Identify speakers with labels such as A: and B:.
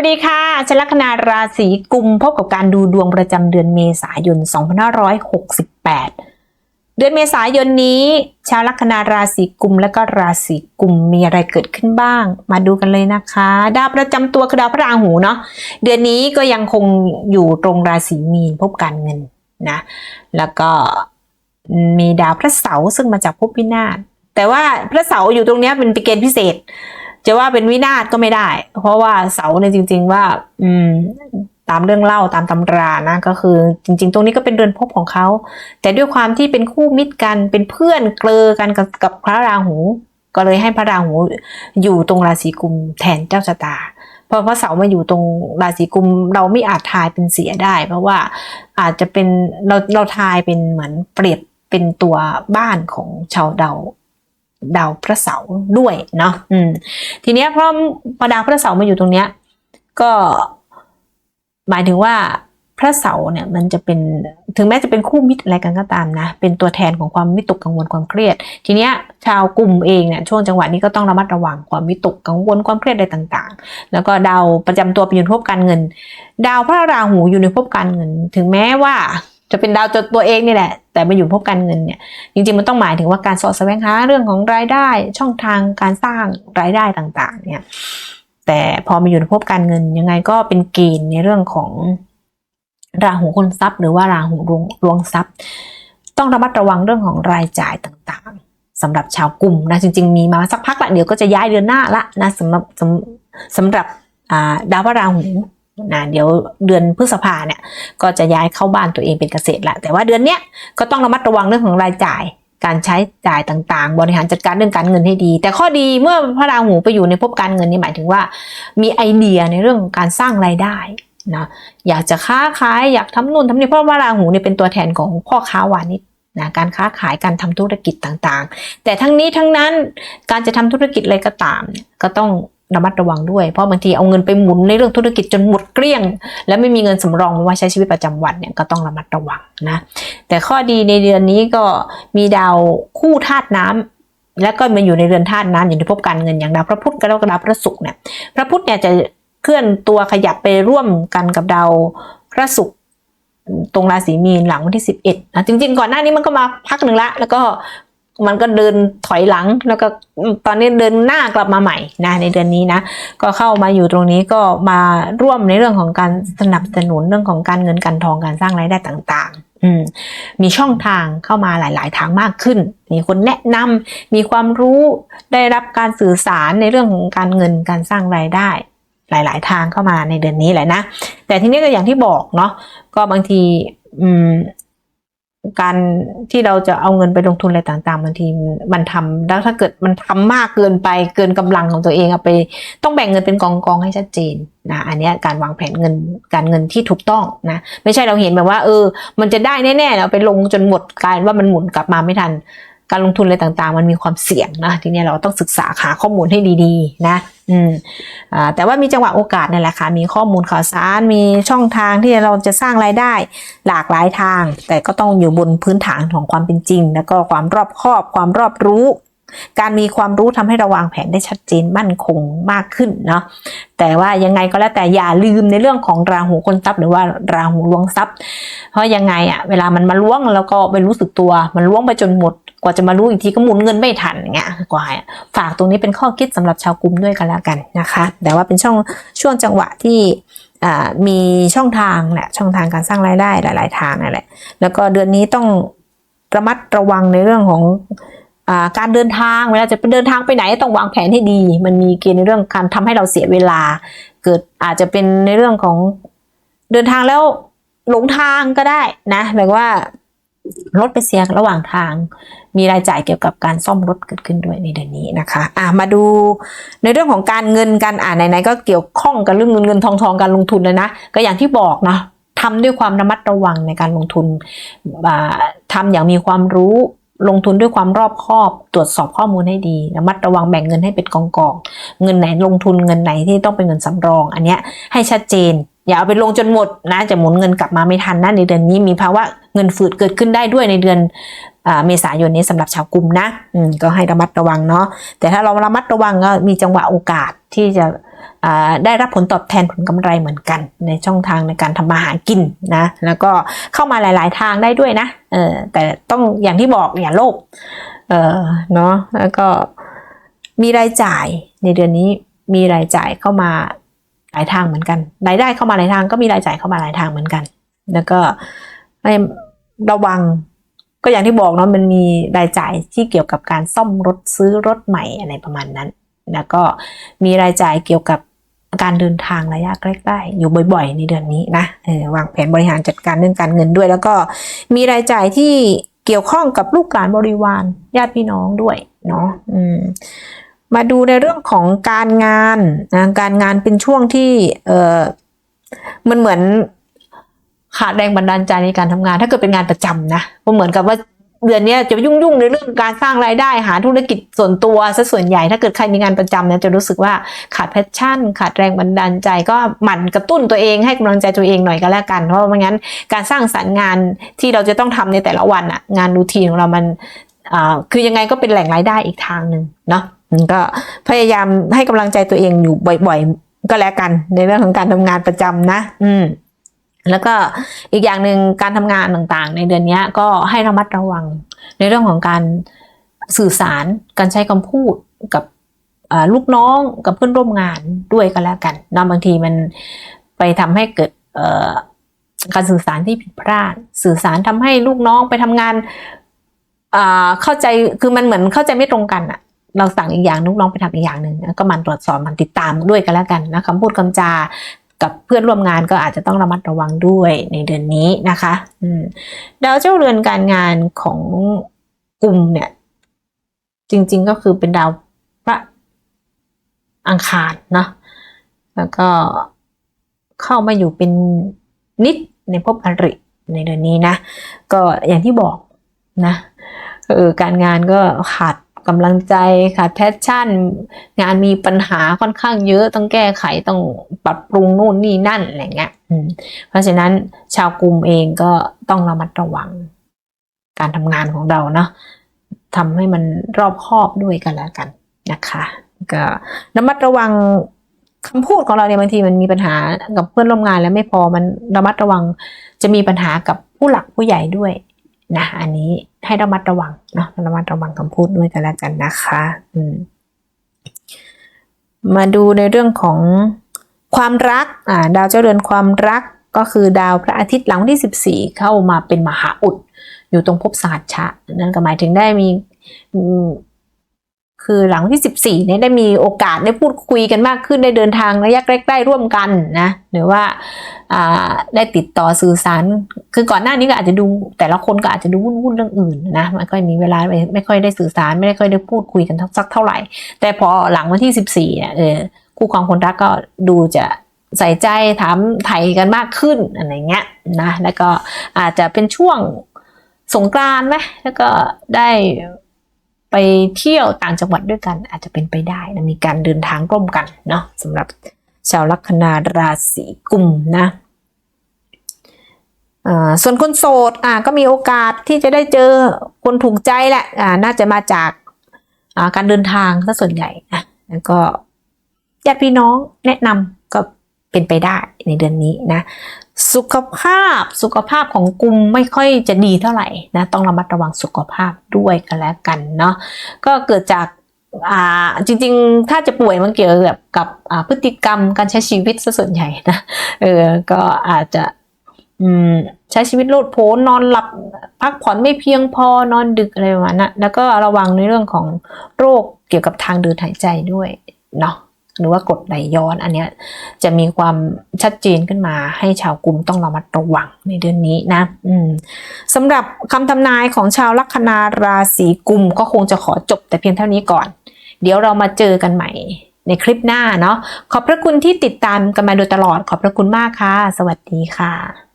A: วัสดีค่ะชลัคนาราศีกุมพบกับการดูดวงประจำเดือนเมษายน 2568 เดือนเมษายนนี้ ชาวลัคนาราศีกุมและก็ราศีกุมมีอะไรเกิดขึ้นบ้าง มาดูกันเลยนะคะ ดาวประจำตัวคือดาวพระราหูเนาะเดือนนี้ก็ยังคงอยู่ตรงราศีมีนพบการเงินนะแล้วก็มีดาวพระเสาร์ซึ่งมาจากภพวินาศแต่ว่าพระเสาร์อยู่ตรงเนี้ยเป็นปีเกณฑ์พิเศษ จะว่าเป็นวินาศก็ไม่ได้ เพราะว่าเสาเนี่ยจริง ๆ ว่า อืม ตามเรื่องเล่าตามตำรานะ ก็คือ จริง ๆ ตรงนี้ก็เป็นเรือนภพของเขา แต่ด้วยความที่เป็นคู่มิตรกันเป็นเพื่อนเกลอกันกับกับพระราหู ก็เลยให้พระราหูอยู่ตรงราศีกุมแทนเจ้าชะตาพอพระเสามาอยู่ตรงราศีกุมเราไม่อาจทายเป็นเสียได้ เพราะว่าอาจจะเป็นเราเราทายเป็นเหมือนเปรียบเป็นตัวบ้านของชาวเดา ดาวพระเสาร์ด้วยเนาะอืมทีเนี้ยเพราะพอดาวพระเสาร์มาอยู่ตรงเนี้ยก็หมายถึงว่าพระเสาร์เนี่ยมันจะเป็นถึงแม้จะเป็นคู่มิตรอะไรกันก็ตามนะ เป็นตัวแทนของความวิตกกังวลความเครียด ทีเนี้ยชาวกลุ่มเองเนี่ยช่วงจังหวะนี้ก็ต้องระมัดระวังความวิตกกังวลความเครียดอะไรต่างๆ แล้วก็ดาวประจำตัวเป็นอยู่ในภพการเงิน ดาวพระราหูอยู่ในภพการเงิน ถึงแม้ว่า จะเป็นดาวจดตัวเองนี่แหละ แต่มาอยู่ภพการเงินเนี่ย จริงๆมันต้องหมายถึงว่าการสอดแสวงหาเรื่องของรายได้ช่องทางการสร้างรายได้ต่าง ๆ เนี่ย แต่พอมาอยู่ในภพการเงินยังไงก็เป็นเกณฑ์ในเรื่องของราหูคนทรัพย์ หรือว่าราหูรวงทรัพย์ ต้องระมัดระวังเรื่องของรายจ่ายต่างๆสำหรับชาวกลุ่มนะจริง ๆ มีมาสักพักละเดี๋ยวก็จะย้ายเดือนหน้าละนะสำหรับสำสำหรับดาวพระราหู นะเดี๋ยวเดือนพฤษภาเนี่ยก็จะย้ายเข้าบ้านตัวเองเป็นเกษตรละแต่ว่าเดือนเนี้ยก็ต้องระมัดระวังเรื่องของรายจ่ายการใช้จ่ายต่างๆ บริหารจัดการเรื่องการเงินให้ดี แต่ข้อดีเมื่อพระราหูไปอยู่ในภพการเงินนี่หมายถึงว่า มีไอเดียในเรื่องการสร้างรายได้นะอยากจะค้าขายอยากทำนู่นทำนี่เพราะว่าราหูเนี่ยเป็นตัวแทนของพ่อค้าวานิชนะการค้าขายการทำธุรกิจต่างๆ แต่ทั้งนี้ทั้งนั้นการจะทำธุรกิจอะไรก็ตาม ก็ต้อง ระมัดระวังด้วย เพราะบางทีเอาเงินไปหมุนในเรื่องธุรกิจจนหมดเกลี้ยง แล้วไม่มีเงินสำรองมาไว้ใช้ชีวิตประจำวันเนี่ยก็ต้องระมัดระวังนะแต่ข้อดีในเดือนนี้ก็มีดาวคู่ธาตุน้ำแล้วก็มาอยู่ในเรือนธาตุน้ำอยู่ในภพการเงินอย่างดาวพระพุธกับดาวพระศุกร์เนี่ยพระพุธเนี่ยจะเคลื่อนตัวขยับไปร่วมกันกับดาวพระศุกร์ตรงราศีมีนหลังวันที่ 11นะจริงๆ ก่อนหน้านี้มันก็มาพักหนึ่งละ แล้วก็ มันก็เดินถอยหลัง แล้วก็ตอนนี้เดินหน้ากลับมาใหม่นะในเดือนนี้นะก็เข้ามาอยู่ตรงนี้ก็มาร่วมในเรื่องของการสนับสนุนเรื่องของการเงินการทองการสร้างรายได้ต่างๆอืมมีช่องทางเข้ามาหลาย ๆ ทางมากขึ้น มีคนแนะนำมีความรู้ได้รับการสื่อสารในเรื่องของการเงินการสร้างรายได้หลาย ๆ ทางเข้ามาในเดือนนี้แหละนะ แต่ทีนี้ก็อย่างที่บอกเนาะก็บางทีอืม การที่เราจะเอาเงินไปลงทุนอะไรต่างๆบางทีมันทำแล้วถ้าเกิดมันทำมากเกินไปเกินกำลังของตัวเองเอาไปต้องแบ่งเงินเป็นกองกองๆให้ชัดเจนนะอันนี้การวางแผนเงินการเงินที่ถูกต้องนะไม่ใช่เราเห็นแบบว่า เออ มันจะได้แน่ๆเราไปลงจนหมดกายว่ามันหมุนกลับมาไม่ทัน การลงทุนอะไรต่างๆ มันมีความเสี่ยงนะทีนี้เราต้องศึกษาหาข้อมูลให้ดีๆ นะ อืมอ่าแต่ว่ามีจังหวะโอกาสนั่นแหละค่ะ มีข้อมูลข่าวสาร มีช่องทางที่เราจะสร้างรายได้หลากหลายทาง แต่ก็ต้องอยู่บนพื้นฐานของความเป็นจริง แล้วก็ความรอบคอบ ความรอบรู้ การมีความรู้ทำให้เราวางแผนได้ชัดเจนมั่นคงมากขึ้นเนาะ แต่ว่ายังไงก็แล้วแต่อย่าลืมในเรื่องของราหูคนทรัพย์หรือว่าราหูล้วงทรัพย์ เพราะยังไงอะเวลามันมาล้วงแล้วก็ไม่รู้สึกตัว มันล้วงไปจนหมด กว่าจะมารู้อีกทีก็หมุนเงินไม่ทันอย่างเงี้ยกว่าฝากตรงนี้เป็นข้อคิดสำหรับชาวกลุ่มด้วยกันแล้วกันนะคะ แต่ว่าเป็นช่องช่วงจังหวะที่มีช่องทางแหละช่องทางการสร้างรายได้หลาย ๆ ทางนั่นแหละแล้วก็เดือนนี้ต้องระมัดระวังในเรื่องของอการเดินทางเวลาจะไปเดินทางไปไหนต้องวางแผนให้ดี มันมีเกณฑ์ในเรื่องการทำให้เราเสียเวลา เกิดอาจจะเป็นในเรื่องของเดินทางแล้วหลงทางก็ได้นะแบบว่า รถไปเสียระหว่างทาง มีรายจ่ายเกี่ยวกับการซ่อมรถเกิดขึ้นด้วยในเดือนนี้นะคะอะมาดูในเรื่องของการเงินการอ่าไหนๆก็เกี่ยวข้องกับเรื่องเงินเงินทองทองการลงทุนเลยนะ ก็อย่างที่บอกนะทำด้วยความระมัดระวังในการลงทุนอ่าทำอย่างมีความรู้ลงทุนด้วยความรอบคอบ ตรวจสอบข้อมูลให้ดีระมัดระวังแบ่งเงินให้เป็นกองกองๆเงินไหนลงทุนเงินไหนที่ต้องเป็นเงินสำรอง อันเนี้ยให้ชัดเจน อย่าเอาไปลงจนหมดนะจะหมุนเงินกลับมาไม่ทันนะในเดือนนี้มีภาวะเงินฝืดเกิดขึ้นได้ด้วยในเดือนเมษายนนี้สำหรับชาวกลุ่มนะอืมก็ให้ระมัดระวังเนาะแต่ถ้าเราระมัดระวังก็มีจังหวะโอกาสที่จะได้รับผลตอบแทนผลกำไรเหมือนกัน ในช่องทางในการทำมาหากินนะแล้วก็เข้ามาหลาย ๆ ทางได้ด้วยนะเออแต่ต้องอย่างที่บอกอย่าโลภเออเนาะแล้วก็มีรายจ่ายในเดือนนี้มีรายจ่ายเข้ามา หลายทางเหมือนกันรายได้เข้ามาหลายทางก็มีรายจ่ายเข้ามาหลายทางเหมือนกัน แล้วก็ให้ระวังก็อย่างที่บอกเนาะมันมีรายจ่ายที่เกี่ยวกับการซ่อมรถซื้อรถใหม่อะไรประมาณนั้น แล้วก็มีรายจ่ายเกี่ยวกับการเดินทางระยะใกล้ๆอยู่บ่อย ๆ ในเดือนนี้นะเออวางแผนบริหารจัดการเรื่องการเงินด้วย แล้วก็มีรายจ่ายที่เกี่ยวข้องกับลูกหลานบริวารญาติพี่น้องด้วยเนาะอืม มาดูในเรื่องของการงานนะการงานเป็นช่วงที่เออมันเหมือนขาดแรงบันดาลใจในการทำงาน ถ้าเกิดเป็นงานประจำนะก็เหมือนกับว่าเดือนนี้จะยุ่งยุ่งๆในเรื่องการสร้างรายได้หาธุรกิจส่วนตัวซะส่วนใหญ่ถ้าเกิดใครมีงานประจำเนี่ยจะรู้สึกว่าขาดแพชชั่น ขาดแรงบันดาลใจ ก็หมั่นกระตุ้นตัวเองให้กำลังใจตัวเองหน่อยก็แล้วกันเพราะไม่งั้นการสร้างสรรค์งานที่เราจะต้องทำในแต่ละวันอะงานรูทีนของเรามันอ่าคือยังไงก็เป็นแหล่งรายได้อีกทางหนึ่งเนาะ ก็พยายามให้กำลังใจตัวเองอยู่บ่อยๆ ก็แล้วกัน ในเรื่องของการทำงานประจำนะ อืมแล้วก็อีกอย่างหนึ่งการทำงานต่างๆ ในเดือนนี้ก็ให้ระมัดระวัง ในเรื่องของการสื่อสารการใช้คำพูดกับลูกน้องกับเพื่อนร่วมงานด้วยก็แล้วกันนะบางทีมันไปทำให้เกิดการสื่อสารที่ผิดพลาด สื่อสารทำให้ลูกน้องไปทำงานอ่าเข้าใจคือมันเหมือนเข้าใจไม่ตรงกันอะ เราสั่งอีกอย่างลูกน้องไปทำอีกอย่างหนึ่งก็มันตรวจสอบมันติดตามด้วยกันแล้วกันนะคำพูดคำจากับเพื่อนร่วมงานก็อาจจะต้องระมัดระวังด้วยในเดือนนี้นะคะดาวเจ้าเรือนการงานของกลุ่มเนี่ย จริง ๆก็คือเป็นดาวพระอังคารนะแล้วก็เข้ามาอยู่เป็นนิดในภพอริในเดือนนี้นะ ก็อย่างที่บอกนะเออการงานก็ขาด กำลังใจขาดแพชชั่น งานมีปัญหาค่อนข้างเยอะต้องแก้ไขต้องปรับปรุงนู่นนี่นั่นอะไรเงี้ยเพราะฉะนั้นชาวกลุ่มเองก็ต้องระมัดระวัง การทำงานของเราเนาะทำให้มันรอบคอบด้วยกันแล้วกันนะคะก็ระมัดระวังคำพูดของเราเนี่ยบางทีมันมีปัญหากับเพื่อนร่วมงานแล้วไม่พอมันระมัดระวังจะมีปัญหากับผู้หลักผู้ใหญ่ด้วย นะอันนี้ให้ระมัดระวังเนาะระมัดระวังคำพูดด้วยกันแล้วกันนะคะอืมมาดูในเรื่องของความรักอ่าดาวเจ้าเรือนความรักก็คือดาวพระอาทิตย์หลังที่ 14 เข้ามาเป็นมหาอุด อยู่ตรงภพสตร์ชะ นั่นก็หมายถึงได้มี คือหลังที่ 14เนี่ยได้มีโอกาสได้พูดคุยกันมากขึ้นได้เดินทางระยะใกล้ๆร่วมกันนะหรือว่าได้ติดต่อสื่อสาร คือก่อนหน้านี้ก็อาจจะดูแต่ละคนก็อาจจะดูวุ่นๆเรื่องอื่นนะไม่ค่อยมีเวลาไม่ไม่ค่อยได้สื่อสารไม่ได้ค่อยได้พูดคุยกันสักเท่าไหร่ แต่พอหลังวันที่ 14เนี่ยเออคู่ครองคนรักก็ดูจะใส่ใจถามไถ่กันมากขึ้นอะไรเงี้ยนะแล้วก็อาจจะเป็นช่วงสงกรานต์ไหมแล้วก็ได้ ไปเที่ยวต่างจังหวัดด้วยกันอาจจะเป็นไปได้นะมีการเดินทางร่วมกันเนาะสำหรับชาวลัคนาราศีกุมนะส่วนคนโสดอ่าก็มีโอกาสที่จะได้เจอคนถูกใจแหละอ่าน่าจะมาจากการเดินทางซะส่วนใหญ่นะแล้วก็ญาติพี่น้องแนะนำก็ เป็นไปได้ในเดือนนี้นะสุขภาพสุขภาพของกลุ่มไม่ค่อยจะดีเท่าไหร่นะต้องระมัดระวังสุขภาพด้วยกันแล้วกันเนาะก็เกิดจากอ่าจริงๆ ถ้าจะป่วยมันเกี่ยวกับกับพฤติกรรมการใช้ชีวิตซะส่วนใหญ่นะเออก็อาจจะใช้ชีวิตโลดโผนนอนหลับพักผ่อนไม่เพียงพอนอนดึกอะไรประมาณนั้นแล้วก็ระวังในเรื่องของโรคเกี่ยวกับทางเดินหายใจด้วยเนาะ หรือว่ากดไหลย้อนอันเนี้ยจะมีความชัดเจนขึ้นมาให้ชาวกลุ่มต้องระมัดระวังในเดือนนี้นะสำหรับคำทำนายของชาวลัคนาราศีกุมก็คงจะขอจบแต่เพียงเท่านี้ก่อน เดี๋ยวเรามาเจอกันใหม่ในคลิปหน้าเนาะขอบพระคุณที่ติดตามกันมาโดยตลอดขอบพระคุณมากค่ะ สวัสดีค่ะ